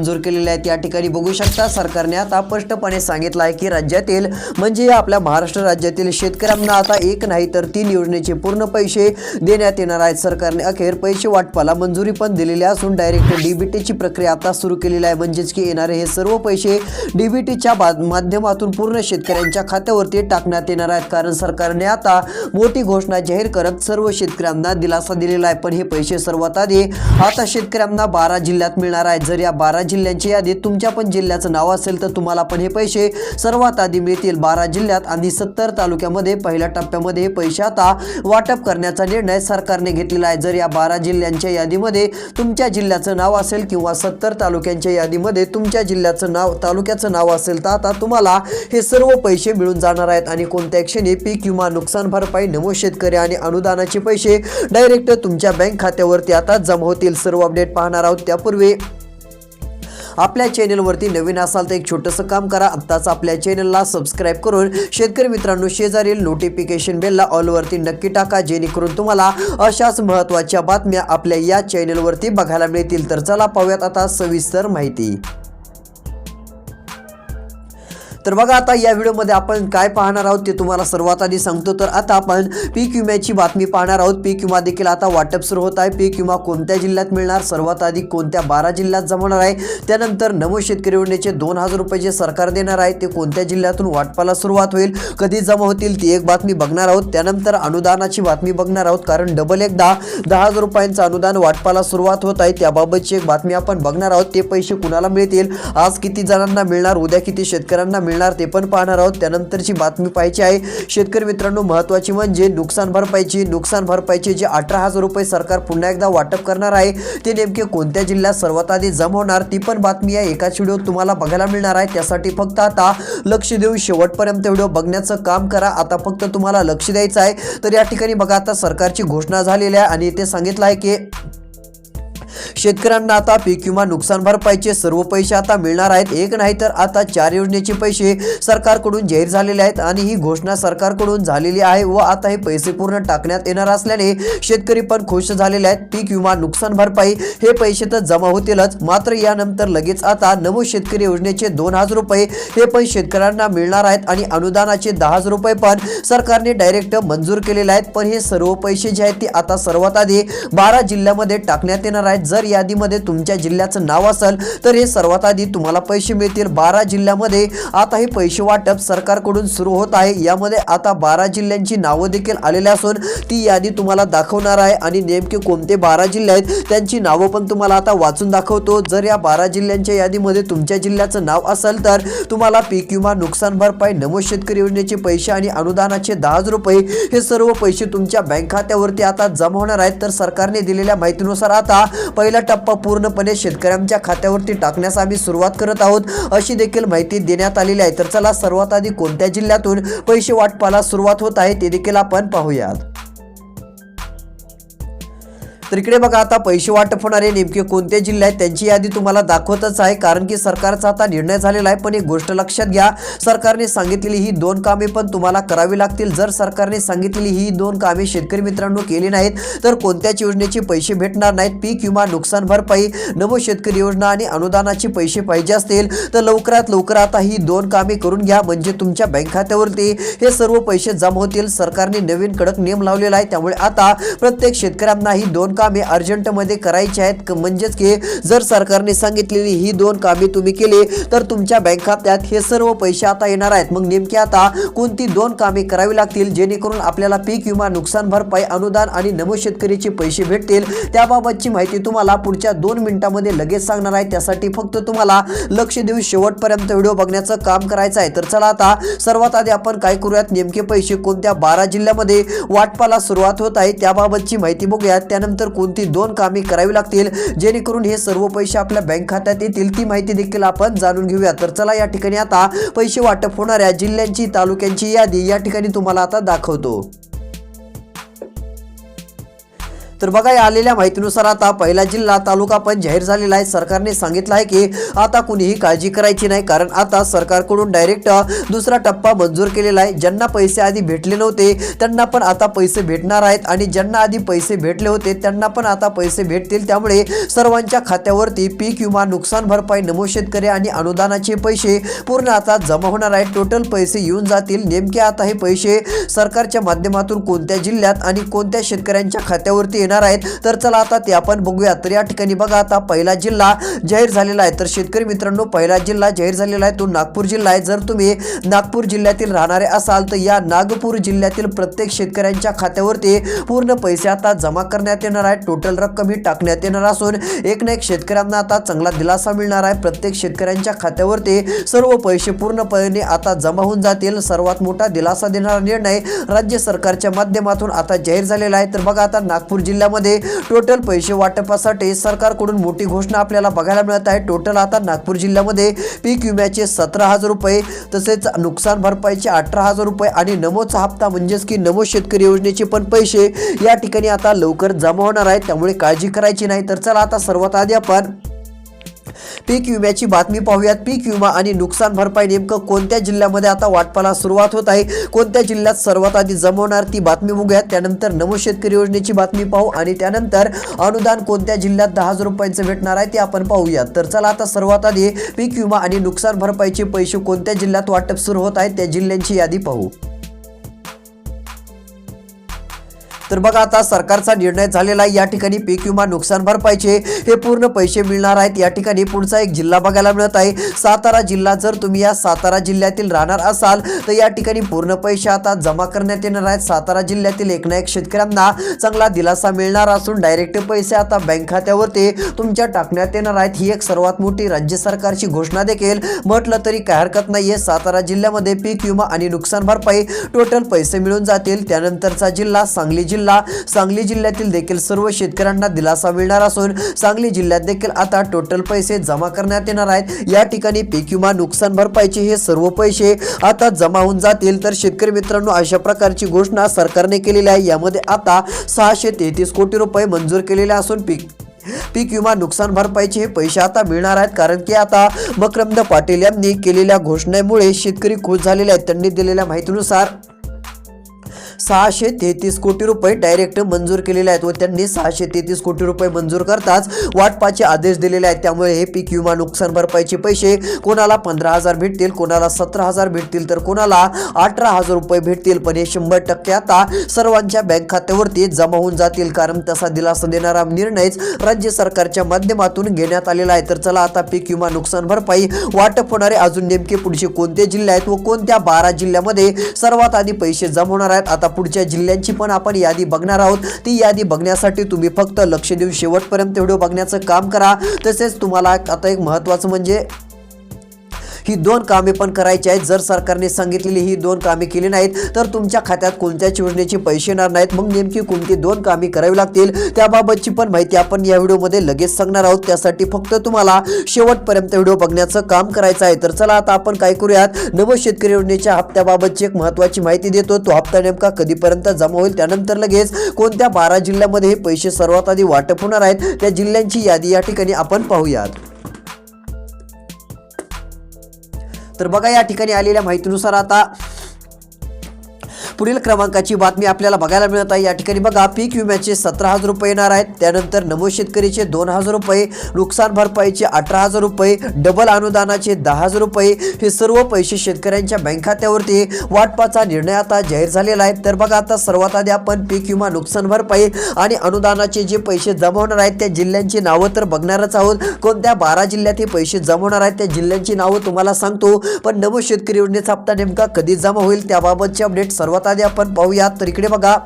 मंजूर केलेले आहेत. या ठिकाणी बघू शकता सरकारने आता स्पष्टपणे सांगितलं आहे की राज्यातील म्हणजे आपल्या महाराष्ट्र राज्यातील शेतकऱ्यांना आता एक नाही तर तीन योजनेचे पूर्ण पैसे देण्यात येणार आहेत. सरकारने अखेर पैसे वाटपाला मंजुरी पण दिलेली असून डायरेक्ट डीबीटीची प्रक्रिया आता सुरू केलेली आहे. म्हणजेच की येणारे हे सर्व पैसे डीबीटीच्या माध्यमातून पूर्ण शेतकऱ्यांच्या खात्यावरती टाकण्यात येणार आहेत. कारण सरकारने आता मोठी घोषणा जाहीर करत सर्व शेतकऱ्यांना दिलासा दिलेला आहे. पण हे पैसे सर्वात आधी आता शेतकऱ्यांना बारा जिल्ह्यात मिळणार आहेत. जर या बारा जिल्ह्यांची यादीत तुमच्या पण जिल्ह्याचं नाव असेल तर तुम्हाला पण हे पैसे सर्वात आधी मिळतील. बारा जिल्ह्यात आणि सत्तर तालुक्यामध्ये पहिल्या टप्प्यामध्ये हे पैसे आता वाटप करण्याचा निर्णय सरकारने घेतलेला आहे. जर या बारा जिल्ह्यांच्या यादीमध्ये तुमच्या जिल्ह्याचं नाव असेल किंवा सत्तर तालुक्यांच्या यादीमध्ये तुमच्या जिल्ह्याचं नाव तालुक्याचं नाव असेल तर आता तुम्हाला हे सर्व पैसे मिळून जाणार आहेत. आणि कोणत्या क्षणी पीक विमा नुकसान भरपाई नमो शेतकरी आणि अनुदानाचे पैसे डायरेक्ट तुमच्या बँक खात्यावरती आता जमा होतील. सर्व अपडेट पाहणार आहोत. त्यापूर्वी आपल्या चॅनलवरती नवीन असाल तर एक छोटंसं काम करा. आत्ताच आपल्या चॅनलला सबस्क्राईब करून शेतकरी मित्रांनो शेजारील नोटिफिकेशन बेलला ऑलवरती नक्की टाका. जेणेकरून तुम्हाला अशाच महत्त्वाच्या बातम्या आपल्या या चॅनलवरती बघायला मिळतील. तर चला पाहूयात आता सविस्तर माहिती. तर बघा आता या व्हिडिओमध्ये आपण काय पाहणार आहोत ते तुम्हाला सर्वात आधी सांगतो. तर आता आपण पीक विम्याची बातमी पाहणार आहोत. पीक विमा देखील आता वाटप सुरू होत आहे. पीक विमा कोणत्या जिल्ह्यात मिळणार? सर्वात आधी कोणत्या बारा जिल्ह्यात जमणार आहे? त्यानंतर नमो शेतकरी योजनेचे दोन हजार रुपये जे सरकार देणार आहे ते कोणत्या जिल्ह्यातून वाटपाला सुरुवात होईल? कधी जमा होतील ती एक बातमी बघणार आहोत. त्यानंतर अनुदानाची बातमी बघणार आहोत. कारण डबल एकदा दहा हजार रुपयांचं अनुदान वाटपाला सुरुवात होत आहे. त्याबाबतची एक बातमी आपण बघणार आहोत. ते पैसे कुणाला मिळतील? आज किती जणांना मिळणार? उद्या किती शेतकऱ्यांना मिळणार ते पण पाहणार आहोत. त्यानंतरची बातमी पाहायची आहे. शेतकरी मित्रांनो महत्त्वाची म्हणजे नुकसान भरपाईची. नुकसान भरपाईची जे अठरा हजार रुपये सरकार पुन्हा एकदा वाटप करणार आहे ते नेमके कोणत्या जिल्ह्यात सर्वात आधी जमा होणार ती पण बातमी आहे एकाच व्हिडिओ तुम्हाला बघायला मिळणार आहे. त्यासाठी फक्त आता लक्ष देऊन शेवटपर्यंत व्हिडिओ बघण्याचं काम करा. आता फक्त तुम्हाला लक्ष द्यायचं आहे. तर या ठिकाणी बघा आता सरकारची घोषणा झालेली आहे आणि ते सांगितलं आहे की शेतकऱ्यांना आता पीक विमा नुकसान भरपाईचे सर्व पैसे आता मिळणार आहेत. एक नाही तर आता चार योजनेचे पैसे सरकारकडून जाहीर झालेले आहेत आणि ही घोषणा सरकारकडून झालेली आहे व आता हे पैसे पूर्ण टाकण्यात येणार असल्याने शेतकरी पण खुश झालेले आहेत. पीक विमा नुकसान भरपाई हे पैसे तर जमा होतीलच. मात्र यानंतर लगेच आता नमो शेतकरी योजनेचे दोन हजार रुपये हे पण शेतकऱ्यांना मिळणार आहेत आणि अनुदानाचे दहा हजार रुपये पण सरकारने डायरेक्ट मंजूर केलेले आहेत. पण हे सर्व पैसे जे आहेत ते आता सर्वात आधी बारा जिल्ह्यामध्ये टाकण्यात येणार आहेत. जर यादीमध्ये तुमच्या जिल्ह्याचं नाव असेल तर हे सर्वात आधी तुम्हाला पैसे मिळतील. बारा जिल्ह्यामध्ये आता हे पैसे वाटप सरकारकडून सुरू होत आहे. यामध्ये आता बारा जिल्ह्यांची नावं देखील आलेली असून ती यादी तुम्हाला दाखवणार आहे. आणि नेमके कोणते बारा जिल्हे आहेत त्यांची नावं पण तुम्हाला आता वाचून दाखवतो. जर या बारा जिल्ह्यांच्या यादीमध्ये तुमच्या जिल्ह्याचं नाव असेल तर तुम्हाला पीक विमा नुकसान भरपाई नमो शेतकरी योजनेचे पैसे आणि अनुदानाचे दहा हजार रुपये हे सर्व पैसे तुमच्या बँक खात्यावरती आता जमा होणार आहेत. तर सरकारने दिलेल्या माहितीनुसार आता पहिला टप्पा पूर्णपणे शेतकऱ्यांच्या खात्यावरती टाकण्यास आम्ही सुरुवात करत आहोत अशी देखील माहिती देण्यात आलेली आहे. तर चला सर्वात आधी कोणत्या जिल्ह्यातून पैसे वाटपाला सुरुवात होत आहे ते देखील आपण पाहूयात. तर इकडे बघा आता पैसे वाटप होणारे नेमके कोणते जिल्हे आहेत त्यांची यादी तुम्हाला दाखवतच आहे. कारण की सरकारचा आता निर्णय झालेला आहे. पण एक गोष्ट लक्षात घ्या सरकारने सांगितलेली ही दोन कामे पण तुम्हाला करावी लागतील. जर सरकारने सांगितलेली ही दोन कामे शेतकरी मित्रांनो केली नाहीत तर कोणत्याच योजनेचे पैसे भेटणार नाहीत. पीक विमा नुकसान भरपाई नमो शेतकरी योजना आणि अनुदानाचे पैसे पाहिजे असतील तर लवकरात लवकर आता ही दोन कामे करून घ्या. म्हणजे तुमच्या बँक खात्यावरती हे सर्व पैसे जमा होतील. सरकारने नवीन कडक नियम लावलेला आहे. त्यामुळे आता प्रत्येक शेतकऱ्यांना ही दोन कामे अर्जंटमध्ये करायची आहेत. क- म्हणजेच की जर सरकारने सांगितलेली ही दोन कामे तुम्ही केली तर तुमच्या बँक खात्यात हे सर्व पैसे आता येणार आहेत. मग नेमकी आता कोणती दोन कामे करावी लागतील जेणेकरून आपल्याला पीक विमा नुकसान भरपाई अनुदान आणि नमो शेतकरीचे पैसे भेटतील त्याबाबतची माहिती तुम्हाला पुढच्या दोन मिनिटांमध्ये लगेच सांगणार आहे. त्यासाठी फक्त तुम्हाला लक्ष देऊन शेवटपर्यंत व्हिडिओ बघण्याचं काम करायचं आहे. तर चला आता सर्वात आधी आपण काय करूयात नेमके पैसे कोणत्या बारा जिल्ह्यामध्ये वाटपाला सुरुवात होत आहे त्याबाबतची माहिती बघूयात. त्यानंतर कोणती दोन कामे करावी लागतील? जेणेकरून हे सर्व पैसे आपल्या बँक खात्यात येतील ती माहिती देखील आपण जाणून घेऊया. तर चला या ठिकाणी आता पैसे वाटप होणाऱ्या जिल्ह्यांची तालुक्यांची यादी या ठिकाणी तुम्हाला आता दाखवतो. तर बघा या आलेल्या माहितीनुसार आता पहिला जिल्हा तालुका पण जाहीर झालेला आहे. सरकारने सांगितलं आहे की आता कुणीही काळजी करायची नाही कारण आता सरकारकडून डायरेक्ट दुसरा टप्पा मंजूर केलेला आहे. ज्यांना पैसे आधी भेटले नव्हते त्यांना पण आता पैसे भेटणार आहेत आणि ज्यांना आधी पैसे भेटले होते त्यांना पण आता पैसे भेटतील. त्यामुळे सर्वांच्या खात्यावरती पीक विमा नुकसान भरपाई नमो शेतकरी आणि अनुदानाचे पैसे पूर्ण आता जमा होणार आहेत. टोटल पैसे येऊन जातील. नेमके आता हे पैसे सरकारच्या माध्यमातून कोणत्या जिल्ह्यात आणि कोणत्या शेतकऱ्यांच्या खात्यावरती येणार आहेत. तर चला आता ते आपण बघूया. तर या ठिकाणी बघा आता पहिला जिल्हा जाहीर झालेला आहे. तर शेतकरी मित्रांनो पहिला जिल्हा जाहीर झालेला आहे. तो नागपूर जिल्हा आहे. जर तुम्ही नागपूर जिल्ह्यातील राहणारे असाल तर या नागपूर जिल्ह्यातील प्रत्येक शेतकऱ्यांच्या खात्यावरती पूर्ण पैसे आता जमा करण्यात येणार आहे टोटल रक्कम ही टाकण्यात येणार असून एक ना एक शेतकऱ्यांना आता चांगला दिलासा मिळणार आहे. प्रत्येक शेतकऱ्यांच्या खात्यावरती सर्व पैसे पूर्णपणे आता जमा होऊन जातील. सर्वात मोठा दिलासा देणारा निर्णय राज्य सरकारच्या माध्यमातून आता जाहीर झालेला आहे. तर बघा आता नागपूर जिल्ह्यामध्ये टोटल पैसे वाटपासाठी सरकारकडून मोठी घोषणा आपल्याला बघायला मिळत आहे. टोटल आता नागपूर जिल्ह्यामध्ये पीक विम्याचे सतरा हजार रुपये तसेच नुकसान भरपाईचे अठरा हजार रुपये आणि नमोचा हप्ता म्हणजेच की नमो शेतकरी योजनेचे पण पैसे या ठिकाणी आता लवकर जमा होणार आहेत त्यामुळे काळजी करायची नाही. तर चला आता सर्वात आधी आपण पीक विम्याची बातमी पाहूयात. पीक विमा आणि नुकसान भरपाई नेमकं कोणत्या जिल्ह्यामध्ये आता वाटपाला सुरुवात होत आहे? कोणत्या जिल्ह्यात सर्वात आधी जमवणार ती बातमी बघूयात. त्यानंतर नमो शेतकरी योजनेची बातमी पाहू आणि त्यानंतर अनुदान कोणत्या जिल्ह्यात दहा हजार रुपयांचं भेटणार आहे ते आपण पाहूयात. तर चला आता सर्वात आधी पीक विमा आणि नुकसान भरपाईचे पैसे कोणत्या जिल्ह्यात वाटप सुरू होत आहे त्या जिल्ह्यांची यादी पाहू. तर बघा आता सरकारचा निर्णय झालेला आहे. या ठिकाणी पीक विमा नुकसान भरपाईचे हे पूर्ण पैसे मिळणार आहेत. या ठिकाणी पुढचा एक जिल्हा बघायला मिळत आहे. सातारा जिल्हा जर तुम्ही या सातारा जिल्ह्यातील राहणार असाल तर या ठिकाणी पूर्ण पैसे आता जमा करण्यात येणार आहेत. सातारा जिल्ह्यातील एक ना एक शेतकऱ्यांना चांगला दिलासा मिळणार असून डायरेक्ट पैसे आता बँक खात्यावरती तुमच्या टाकण्यात येणार आहेत. ही एक सर्वात मोठी राज्य सरकारची घोषणा देखील. म्हटलं तरी काय हरकत नाहीये. सातारा जिल्ह्यामध्ये पीक विमा आणि नुकसान भरपाई टोटल पैसे मिळून जातील. त्यानंतरचा जिल्हा सांगली जिल्हा जिल्हा सांगली जिल्ह्यातील देखील सर्व शेतकऱ्यांना दिलासा मिळणार असून सांगली जिल्ह्यात देखील आता टोटल पैसे जमा करण्यात येणार आहेत. या ठिकाणी पीक विमा नुकसान भरपाईचे हे सर्व पैसे आता जमा होऊन जातील. तर शेतकरी मित्रांनो अशा प्रकारची घोषणा सरकारने केलेली आहे. यामध्ये आता सहाशे तेहतीस कोटी रुपये मंजूर केलेले असून पीक पीक विमा नुकसान भरपाईचे हे पैसे आता मिळणार आहेत. कारण की आता मकरंद पाटील यांनी केलेल्या घोषणेमुळे शेतकरी खुश झालेले आहेत. त्यांनी दिलेल्या माहितीनुसार सहाशे तेहतीस कोटी रुपये डायरेक्ट मंजूर केलेले आहेत व त्यांनी सहाशे तेहतीस कोटी रुपये मंजूर करताच वाटपाचे आदेश दिलेले आहेत. त्यामुळे हे पीक विमा नुकसान भरपाईचे पैसे कोणाला पंधरा हजार भेटतील कोणाला सतरा हजार भेटतील तर कोणाला अठरा हजार रुपये भेटतील. पण हे शंभर टक्के आता सर्वांच्या बँक खात्यावरती जमा होऊन जातील. कारण तसा दिलासा देणारा निर्णयच राज्य सरकारच्या माध्यमातून घेण्यात आलेला आहे. तर चला आता पीक विमा नुकसान भरपाई वाटप होणारे अजून नेमके पुढचे कोणते जिल्हे आहेत व कोणत्या बारा जिल्ह्यामध्ये सर्वात आधी पैसे जमा होणार आहेत? आता पुढच्या जिल्ह्यांची पण आपण यादी बघणार आहोत. ती यादी बघण्यासाठी तुम्ही फक्त लक्ष देऊन शेवटपर्यंत व्हिडिओ बघण्याचं काम करा. तसेच तुम्हाला आता एक महत्त्वाचं म्हणजे ही दोन कामे पण करायची आहेत. जर सरकारने सांगितलेली ही दोन कामे केली नाहीत तर तुमच्या खात्यात कोणत्याच योजनेचे पैसे येणार नाहीत? मग नेमकी कोणती दोन कामे करावी लागतील? त्याबाबतची पण माहिती आपण या व्हिडिओमध्ये लगेच सांगणार आहोत. त्यासाठी फक्त तुम्हाला शेवटपर्यंत व्हिडिओ बघण्याचं काम करायचं आहे. तर चला आता आपण काय करूयात? नव शेतकरी योजनेच्या हप्त्याबाबतची एक महत्त्वाची माहिती देतो. तो हप्ता नेमका कधीपर्यंत जमा होईल? त्यानंतर लगेच कोणत्या बारा जिल्ह्यामध्ये हे पैसे सर्वात आधी वाटप होणार आहेत? त्या जिल्ह्यांची यादी या ठिकाणी आपण पाहूयात. तर बघा या ठिकाणी आलेल्या माहितीनुसार आता पुढील क्रमांकाची बातमी आपल्याला बघायला मिळत आहे. या ठिकाणी बघा पीक विम्याचे सतरा हजार रुपये येणार आहेत. त्यानंतर नमो शेतकरीचे दोन हजार रुपये नुकसान भरपाईचे अठरा हजार रुपये डबल अनुदानाचे दहा हजार रुपये. हे सर्व पैसे शेतकऱ्यांच्या बँक खात्यावरती वाटपाचा निर्णय आता जाहीर झालेला आहे. तर बघा आता सर्वात आधी आपण पीक विमा नुकसान भरपाई आणि अनुदानाचे जे पैसे जमा होणार आहेत त्या जिल्ह्यांची नावं तर बघणारच आहोत. कोणत्या बारा जिल्ह्यात हे पैसे जमा होणार आहेत त्या जिल्ह्यांची नावं तुम्हाला सांगतो. पण नमो शेतकरी योजनेचा हप्ता नेमका कधी जमा होईल त्याबाबतचे अपडेट सर्वात आधी आपण पाहूयात. तर इकडे बघा.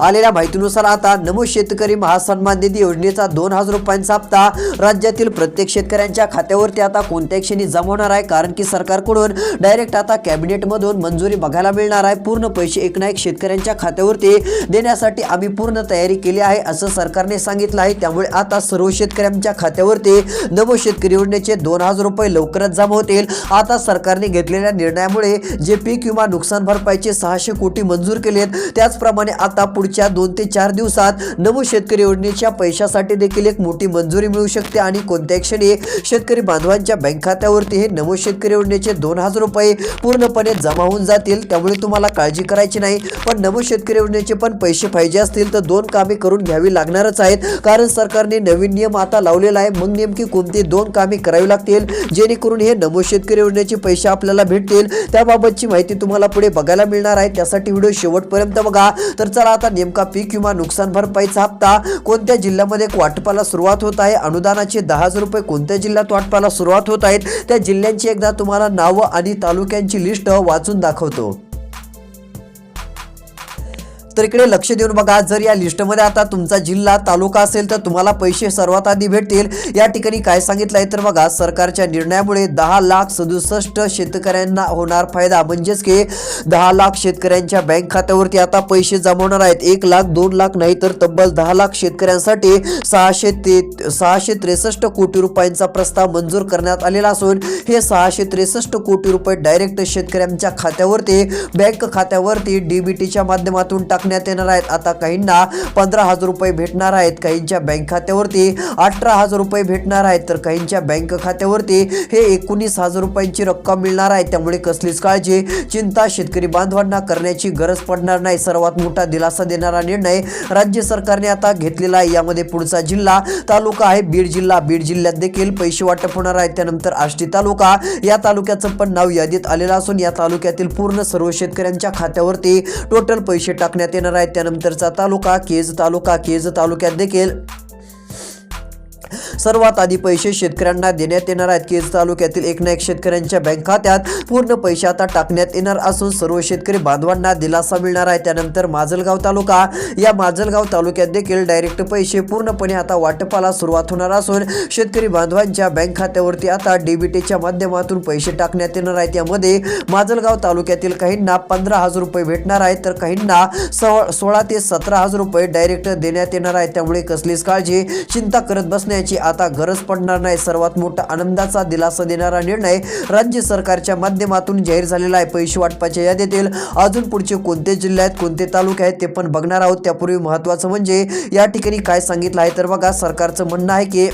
आलेल्या माहितीनुसार आता नमो शेतकरी महासन्मान निधी योजनेचा दोन हजार रुपयांचा हप्ता राज्यातील प्रत्येक शेतकऱ्यांच्या खात्यावरती आता कोणत्या क्षणी जमा होणार आहे कारण की सरकारकडून डायरेक्ट आता कॅबिनेटमधून मंजुरी बघायला मिळणार आहे. पूर्ण पैसे एक ना एक शेतकऱ्यांच्या खात्यावरती देण्यासाठी आम्ही पूर्ण तयारी केली आहे असं सरकारने सांगितलं आहे. त्यामुळे आता सर्व शेतकऱ्यांच्या खात्यावरती नमो शेतकरी योजनेचे दोन हजार रुपये लवकरच जमा होतील. आता सरकारने घेतलेल्या निर्णयामुळे जे पीक विमा नुकसान भरपाईचे सहाशे कोटी मंजूर केलेत त्याचप्रमाणे आता पुढच्या पुढच्या दोन ते चार दिवसात नमो शेतकरी योजनेच्या पैशासाठी देखील एक मोठी मंजुरी मिळू शकते आणि कोणत्याही क्षणी शेतकरी बांधवांच्या बँक खात्यावरती हे नमो शेतकरी योजनेचे दोन हजार रुपये पूर्णपणे जमा होऊन जातील. त्यामुळे तुम्हाला काळजी करायची नाही. पण नमो शेतकरी योजनेचे पण पैसे पाहिजे असतील तर दोन कामे करून घ्यावी लागणारच आहेत. कारण सरकारने नवीन नियम आता लावलेला आहे. मग नेमकी कोणती दोन कामे करावी लागतील? जेणेकरून हे नमो शेतकरी योजनेचे पैसे आपल्याला भेटतील. त्याबाबतची माहिती तुम्हाला पुढे बघायला मिळणार आहे. त्यासाठी व्हिडिओ शेवटपर्यंत बघा. तर चला आता नेमका पीक विमा नुकसान भरपाईचा हप्ता कोणत्या जिल्ह्यामध्ये वाटपाला सुरुवात होत आहे? अनुदानाचे दहा हजार रुपये कोणत्या जिल्ह्यात वाटपाला सुरुवात होत आहेत? त्या जिल्ह्यांची एकदा तुम्हाला नावं आणि तालुक्यांची लिस्ट वाचून दाखवतो. तर इकडे लक्ष देऊन बघा. जर या लिस्टमध्ये आता तुमचा जिल्हा तालुका असेल तर तुम्हाला पैसे सर्वात आधी भेटतील. या ठिकाणी काय सांगितलं आहे तर बघा सरकारच्या निर्णयामुळे दहा लाख सदुसष्ट शेतकऱ्यांना होणार फायदा. म्हणजेच की दहा लाख शेतकऱ्यांच्या बँक खात्यावरती आता पैसे जमवणार आहेत. एक लाख दोन लाख नाही तर तब्बल दहा लाख शेतकऱ्यांसाठी सहाशे ते सहाशे त्रेसष्ट कोटी रुपयांचा प्रस्ताव मंजूर करण्यात आलेला असून हे सहाशे त्रेसष्ट कोटी रुपये डायरेक्ट शेतकऱ्यांच्या खात्यावरती बँक खात्यावरती डीबीटीच्या माध्यमातून टाकण्यात येणार आहेत. आता काहींना पंधरा हजार रुपये भेटणार आहेत. काहींच्या बँक खात्यावरती अठरा हजार रुपये भेटणार आहेत. तर काहींच्या बँक खात्यावरती हे एकोणीस हजार रुपयांची रक्कम मिळणार आहे. त्यामुळे कसलीच काळजी चिंता शेतकरी बांधवांना करण्याची गरज पडणार नाही. सर्वात मोठा दिलासा देणारा निर्णय राज्य सरकारने आता घेतलेला आहे. यामध्ये पुढचा जिल्हा तालुका आहे. बीड जिल्हा बीड जिल्ह्यात देखील पैसे वाटप होणार आहेत. त्यानंतर आष्टी तालुका या तालुक्याचं पण नाव यादीत आलेलं असून या तालुक्यातील पूर्ण सर्व शेतकऱ्यांच्या खात्यावरती टोटल पैसे टाकण्यात येणार आहेत. त्यानंतरचा तालुका केज तालुका केज तालुक्यात देखील सर्वात आधी पैसे शेतकऱ्यांना देण्यात येणार आहेत. केज तालुक्यातील एक ना एक शेतकऱ्यांच्या बँक खात्यात पूर्ण पैसे आता टाकण्यात येणार असून सर्व शेतकरी बांधवांना दिलासा मिळणार आहे. त्यानंतर माजलगाव तालुका या माजलगाव तालुक्यात देखील डायरेक्ट पैसे पूर्णपणे आता वाटपाला सुरुवात होणार असून शेतकरी बांधवांच्या बँक खात्यावरती आता डीबीटीच्या माध्यमातून पैसे टाकण्यात येणार आहेत. यामध्ये माजलगाव तालुक्यातील काहींना पंधरा हजार रुपये भेटणार आहेत तर काहींना सोळा ते सतरा हजार रुपये डायरेक्ट देण्यात येणार आहे त्यामुळे कसलीच काळजी चिंता करत बसण्या करण्याची आता गरज पडणार नाही. सर्वात मोठा आनंदाचा दिलासा देणारा निर्णय राज्य सरकारच्या माध्यमातून जाहीर झालेला आहे. पैसे वाटपाच्या यादीतील अजून पुढचे कोणते जिल्हे आहेत कोणते तालुके आहेत ते पण बघणार आहोत. त्यापूर्वी महत्त्वाचं म्हणजे या ठिकाणी काय सांगितलं आहे. तर बघा सरकारचं म्हणणं आहे की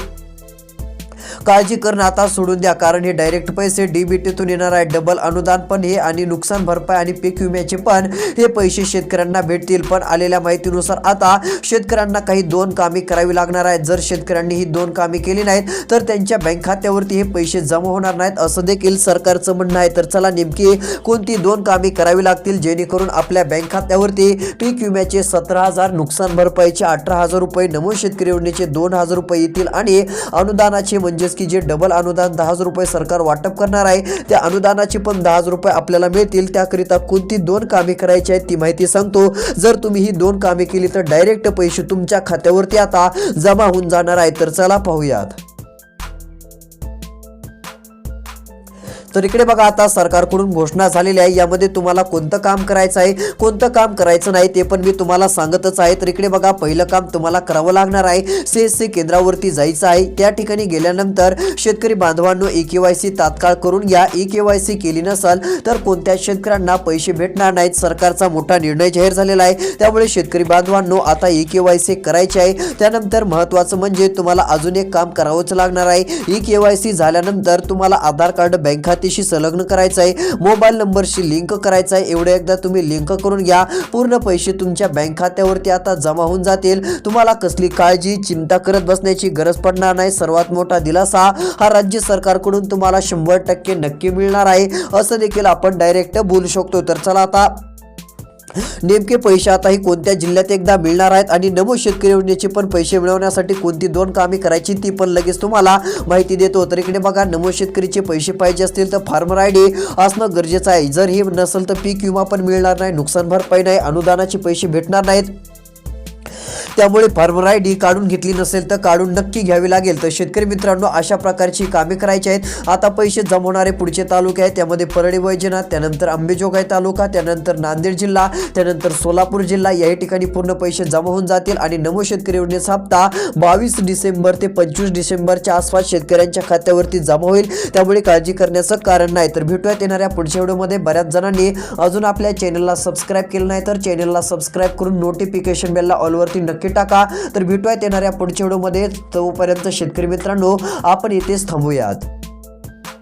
काळजी करणं आता सोडून द्या. कारण हे डायरेक्ट पैसे डीबीटीतून येणार आहे. डबल अनुदान पण हे आणि नुकसान भरपाई आणि पीक विम्याचे पण हे पैसे शेतकऱ्यांना भेटतील. पण आलेल्या माहितीनुसार आता शेतकऱ्यांना काही दोन कामे करावी लागणार आहेत. जर शेतकऱ्यांनी ही दोन कामे केली नाहीत तर त्यांच्या बँक खात्यावरती हे पैसे जमा होणार नाहीत असं देखील सरकारचं म्हणणं आहे. तर चला नेमकी कोणती दोन कामे करावी लागतील जेणेकरून आपल्या बँक खात्यावरती पीक विम्याचे सतरा हजार नुकसान भरपाईचे अठरा हजार रुपये नमो शेतकरी योजनेचे दोन हजार रुपये येतील आणि अनुदानाचे म्हणजेच की जे डबल अनुदान दहा हजार रुपये सरकार वाटप करणार आहे त्या अनुदानाची पण दहा हजार रुपये आपल्याला मिळतील. त्याकरिता कोणती दोन कामे करायची आहेत ती माहिती सांगतो. जर तुम्ही ही दोन कामे केली तर डायरेक्ट पैसे तुमच्या खात्यावरती आता जमा होऊन जाणार आहे. तर चला पाहूयात. तर इकडे बघा आता सरकारकडून घोषणा झालेली आहे. यामध्ये तुम्हाला कोणतं काम करायचं आहे कोणतं काम करायचं नाही ते पण मी तुम्हाला सांगतच आहे. तर इकडे बघा पहिलं काम तुम्हाला करावं लागणार आहे. सी एस सी केंद्रावरती जायचं आहे. त्या ठिकाणी गेल्यानंतर शेतकरी बांधवांनो ई के वाय सी तात्काळ करून घ्या ई के वाय सी केली नसाल तर कोणत्या शेतकऱ्यांना पैसे भेटणार नाहीत? सरकारचा मोठा निर्णय जाहीर झालेला आहे. त्यामुळे शेतकरी बांधवांनो आता ई के वाय सी करायची आहे. त्यानंतर महत्त्वाचं म्हणजे तुम्हाला अजून एक काम करावंच लागणार आहे. ई के वाय सी झाल्यानंतर तुम्हाला आधार कार्ड बँक खाते खात्याशी संलग्न करायचं आहे मोबाईल नंबरशी लिंक करायचं आहे एवढं एकदा तुम्ही लिंक करून घ्या. पूर्ण पैसे तुमच्या बँक खात्यावरती आता जमा होऊन जातील. तुम्हाला कसली काळजी चिंता करत बसण्याची गरज पडणार नाही. सर्वात मोठा दिलासा हा राज्य सरकारकडून तुम्हाला शंभर टक्के नक्की मिळणार आहे. असं देखील आपण डायरेक्ट बोलू शकतो. तर चला आता नेमके पैसे आता ही कोणत्या जिल्ह्यात एकदा मिळणार आहेत आणि नमो शेतकरी योजनेचे पण पैसे मिळवण्यासाठी कोणती दोन कामे करायची ती पण लगेच तुम्हाला माहिती देतो. तर इकडे बघा नमो शेतकरीचे पैसे पाहिजे असतील तर फार्मर आय डी असणं गरजेचं आहे. जर हे नसेल तर पीक विमा पण मिळणार नाही नुकसान भरपाई नाही अनुदानाचे पैसे भेटणार नाहीत. त्यामुळे फार्मर आय डी काढून घेतली नसेल तर काढून नक्की घ्यावी लागेल. तर शेतकरी मित्रांनो अशा प्रकारची कामे करायची आहेत. आता पैसे जमवणारे पुढचे तालुके आहेत. त्यामध्ये परळी वैजनाथ त्यानंतर अंबेजोगाई तालुका त्यानंतर नांदेड जिल्हा त्यानंतर सोलापूर जिल्हा. याही ठिकाणी पूर्ण पैसे जमा होऊन जातील आणि नमो शेतकरी योजनेचा हप्ता बावीस डिसेंबर ते पंचवीस डिसेंबरच्या आसपास शेतकऱ्यांच्या खात्यावरती जमा होईल. त्यामुळे काळजी करण्याचं कारण नाही. तर भेटूयात येणाऱ्या पुढच्या व्हिडिओमध्ये. बऱ्याच जणांनी अजून आपल्या चॅनलला सबस्क्राईब केलं नाही तर चॅनलला सबस्क्राईब करून नोटिफिकेशन बेलला ऑलवरती नक्की टाका. तर भेटूयात येणाऱ्या पुढच्या व्हिडिओमध्ये. तोपर्यंत शेतकरी मित्रांनो आपण इथेच थांबूयात.